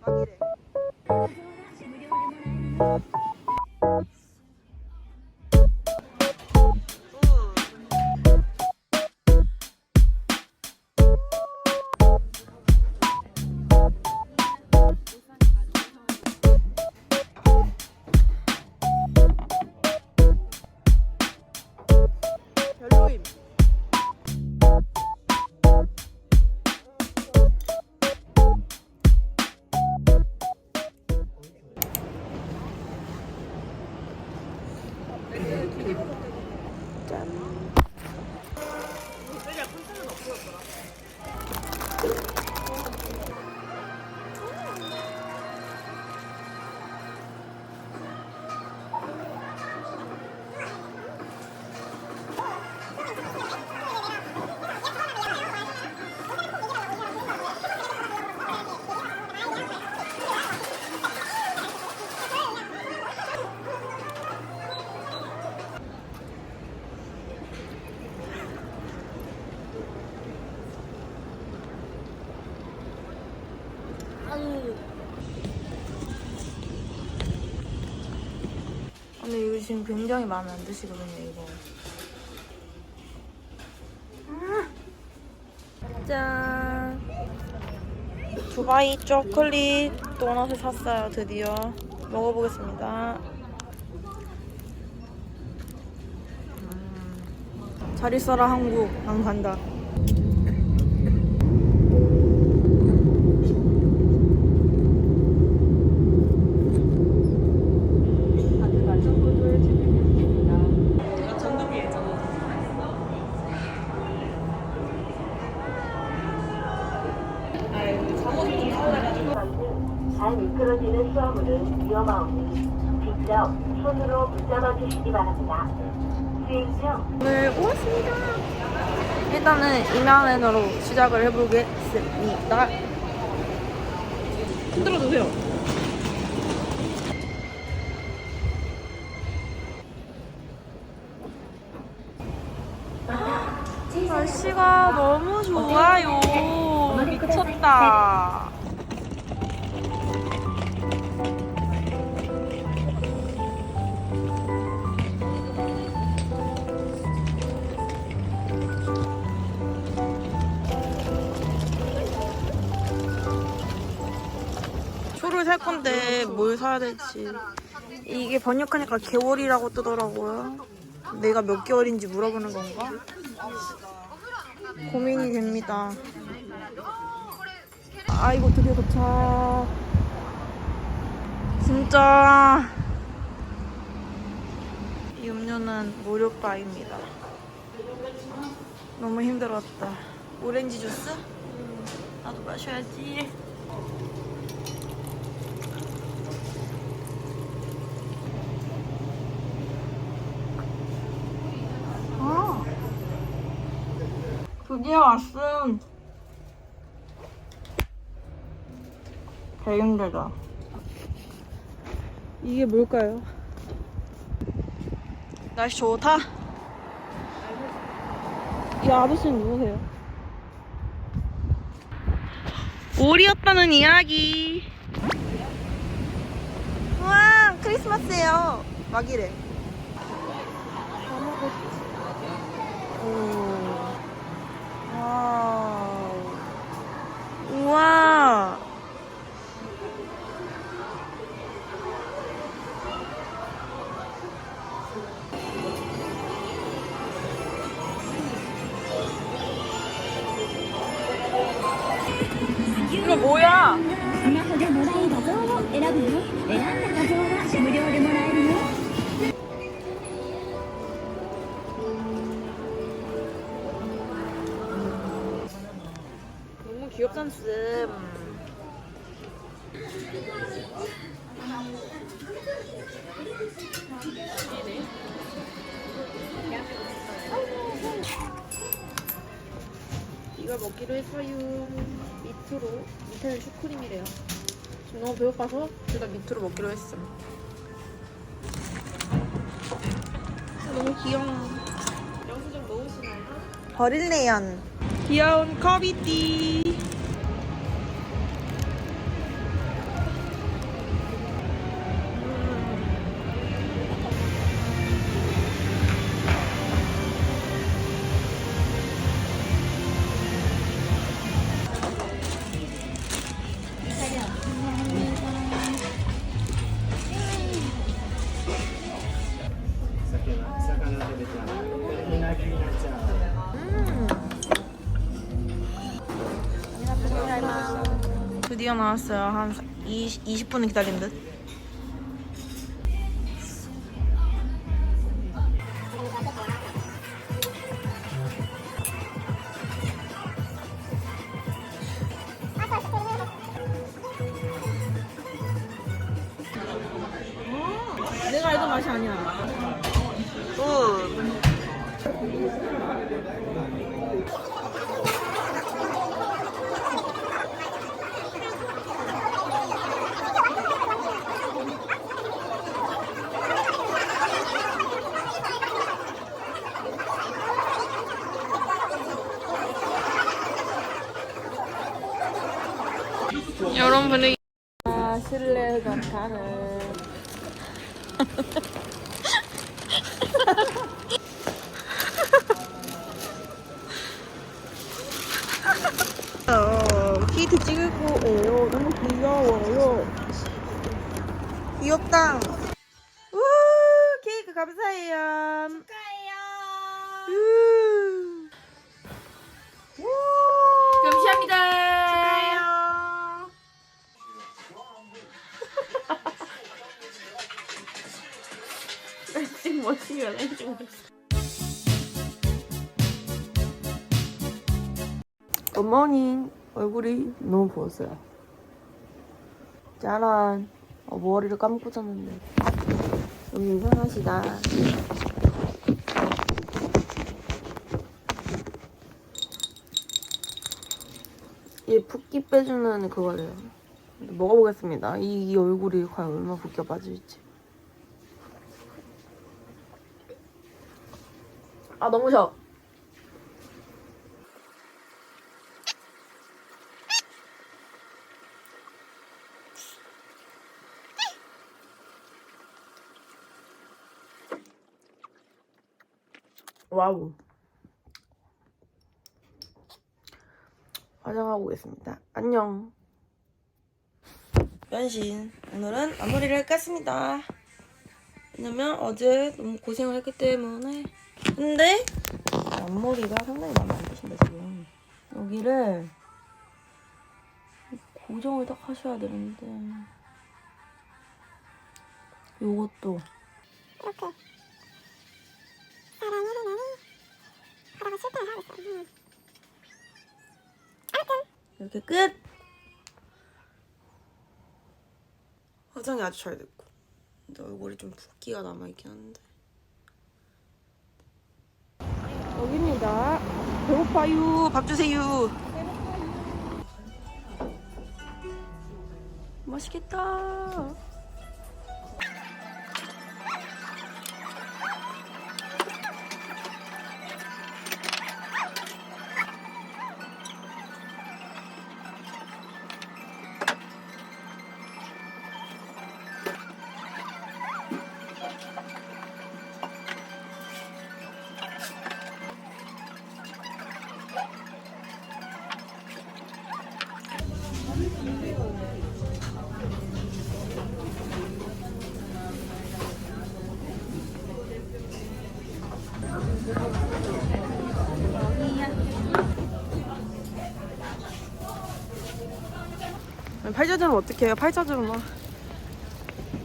별로임. 지금 굉장히 마음에 안 드시거든요, 이거. 짠! 두바이 초콜릿 도넛을 샀어요, 드디어. 먹어보겠습니다. 음. 잘 있어라, 한국. 난 간다. 잘 미끄러지는 수화물은 위험하오니 직접 손으로 붙잡아 주시기 바랍니다. 수행 중 오늘 오았습니다. 이면으로 시작을 해보겠습니다. 흔들어 주세요. 날씨가 너무 좋아요. 미쳤다. 초를 살 건데 뭘 사야 될지. 이게 번역하니까 개월이라고 뜨더라고요. 내가 몇 개월인지 물어보는 건가? 고민이 됩니다. 아이고 드디어 도착. 진짜 이 음료는 무료바입니다. 너무 힘들었다. 오렌지 주스? 나도 마셔야지. 드디어 왔음. 되게 힘들다. 이게 뭘까요? 날씨 좋다. 이 아저씨는 누구세요? 올이었다는 이야기. 우와, 크리스마스예요. 막이래. 귀엽단 씀. 이걸 먹기로 했어요. 밑으로 밑에는 슈크림이래요. 지금 너무 배고파서 일단 밑으로 먹기로 했어. 너무 귀여워. 영수증 넣으시나요? 버릴래연. 귀여운 커비띠. 드디어 나왔어요. 한 20, 20분은 기다린 듯. 이런 분위기. 아, 실내가 타는. 멋지게 렌즈 굿모닝 얼굴이 너무 부었어요. 짜란. 어, 머리를 감고 잤는데. 너무 이상하시다. 이 붓기 빼주는 그거래요. 먹어보겠습니다. 이, 이 얼굴이 과연 얼마나 붓기가 빠질지 아 너무 셔 와우. 화장하고 오겠습니다. 안녕. 변신. 오늘은 앞머리를 깎았습니다. 왜냐면 어제 너무 고생을 했기 때문에. 근데 앞머리가 상당히 마음에 안 드신다 지금. 여기를 고정을 딱 하셔야 되는데. 요것도 이렇게 사랑을 하나니 하다가 실패를 하겠어. 음. 이렇게 끝! 화장이 아주 잘 됐고 근데 얼굴이 좀 붓기가 남아있긴 한데. 여기입니다. 배고파요. 밥 주세요. 맛있겠다 팔자주름 어떻게 해요? 팔자주름아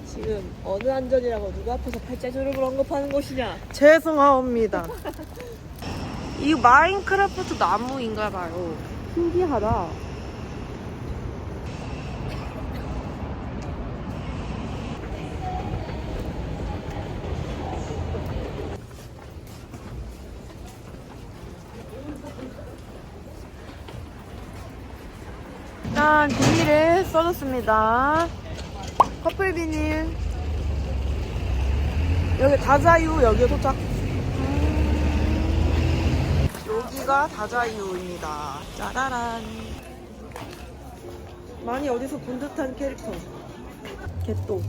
지금 어느 안전이라고 누가 앞에서 팔자주름을 언급하는 것이냐? 죄송합니다 이 마인크래프트 나무인가 봐요 신기하다 일단 비닐을 써줬습니다 커플 비닐 여기 다자유 여기 도착 음. 여기 여기가 다자이유입니다. 짜라란. 많이 어디서 본 듯한 캐릭터. 개또.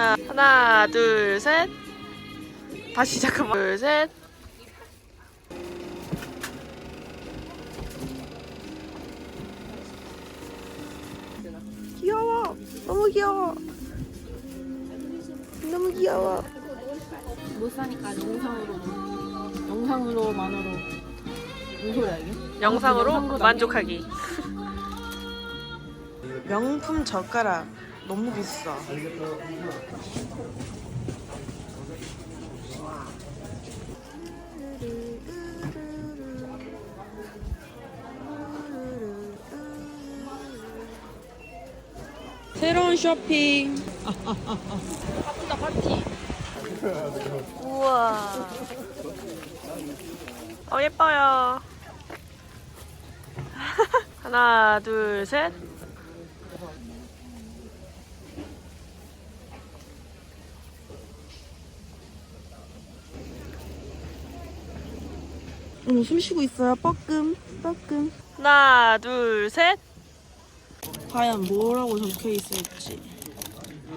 하나, 하나, 둘, 셋. 다시 잠깐만. 둘, 셋. 귀여워. 너무 귀여워. 너무 귀여워. 못 사니까 영상으로 영상으로만으로 무슨 소리야 이게? 영상으로 영상으로 만족하기. 명품 젓가락 너무 비싸. 새로운 쇼핑. 파티다 파티. 우와. 어 예뻐요. 하나 둘 셋. 어머 숨 쉬고 있어요. 뻐끔 뻐끔. 하나 둘 셋. 과연 뭐라고 적혀 있을지.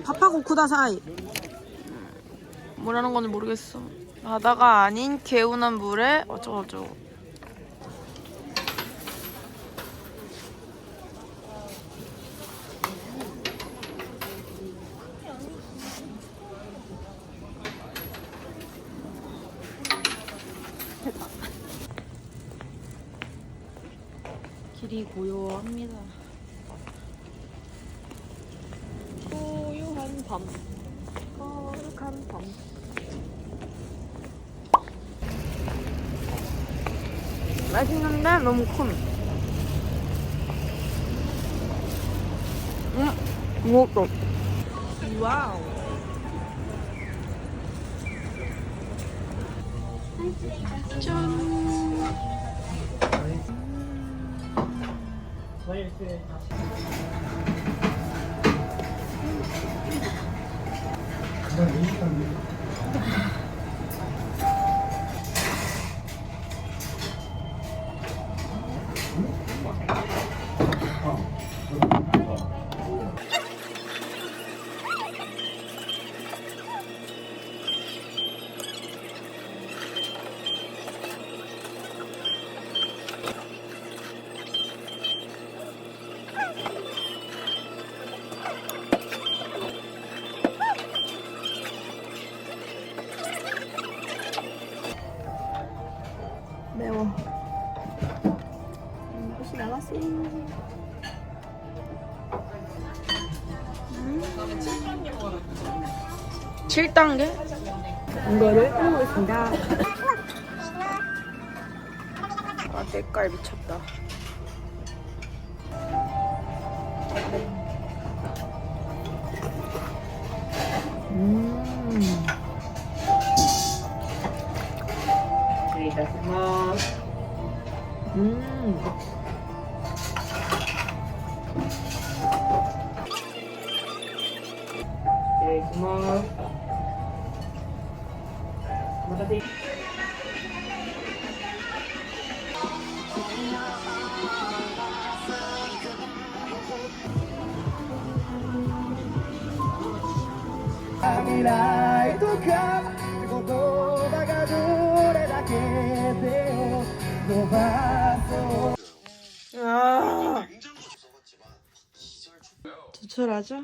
밥하고 쿠다사이. 뭐라는 건지 모르겠어. 바다가 아닌 개운한 물에 어쩌고저쩌고. 길이 고요합니다. 고요한 밤. 거룩한 밤. 맛있는데 너무 큰. 음, 무겁다. 와우. 매워. 7단계? 이거를 해보겠습니다. 아, 때깔 미쳤다. 아. 조촐하죠?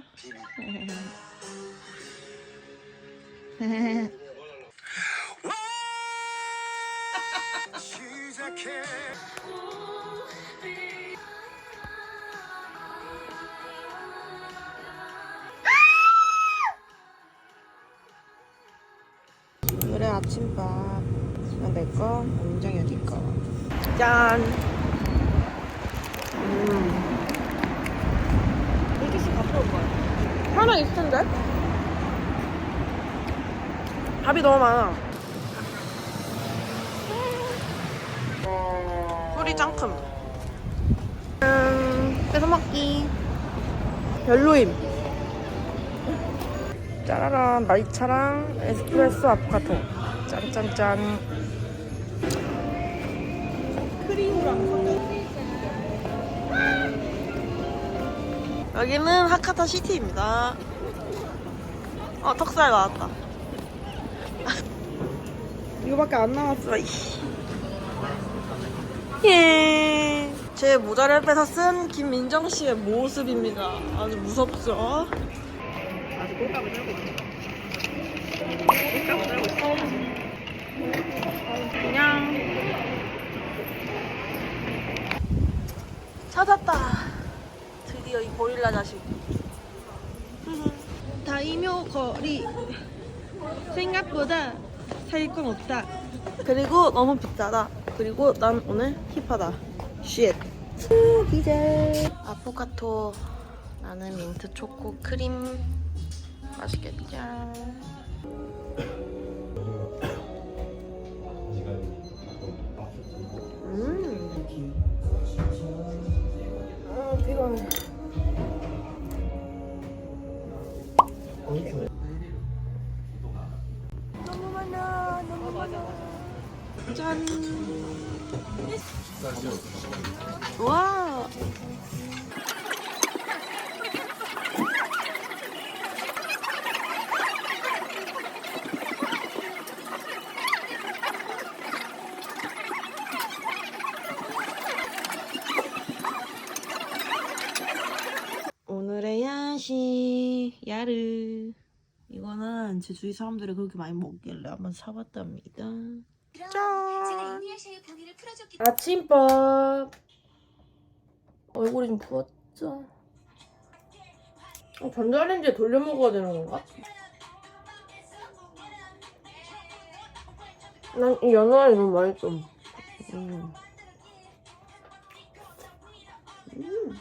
오늘의 아침밥 이건 내 거, 은정이 언니 거 짠! 음. 물티슈 갖고 올 거야. 하나 있을 텐데? 밥이 너무 많아 뿌리 짱큼. 음, 뺏어 먹기. 별로임. 짜라란 말차랑 에스프레소 아포카토. 짠짠짠. 여기는 하카타 시티입니다. 어, 턱살 나왔다. 이거밖에 안 남았어. 이씨. 예. 제 모자를 빼서 쓴 김민정 씨의 모습입니다. 아주 무섭죠? 그냥 찾았다. 드디어 이 고릴라 자식. 다이묘 거리 생각보다 살 건 없다. 그리고 너무 비싸다. 그리고 난 오늘 힙하다. 쉣. 기절. 아포카토. 나는 민트 초코 크림. 맛있겠죠. 아, 피곤해. 너무 많아, 너무 많아. 짠. 와. 오늘의 야식 야르 이거는 제 주위 사람들이 그렇게 많이 먹길래 한번 사봤답니다 짠 아침밥 얼굴이 좀 부었죠 어, 전자레인지에 돌려 먹어야 되는 건가? 난 이 연어알이 너무 맛있어 음. 음.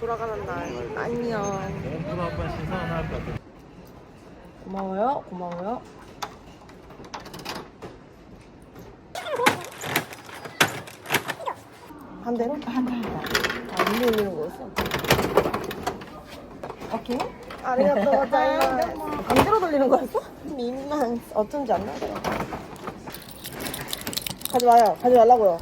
돌아가는 날. 안녕. 고마워요. 고마워요. 반대로? 반대 아 일로 올리는 거였어? 오케이. 아리가또 고자이마스 반대로 돌리는 거였어? 민망. 어쩐지 안 나더라 가지 마요. 가지 말라고요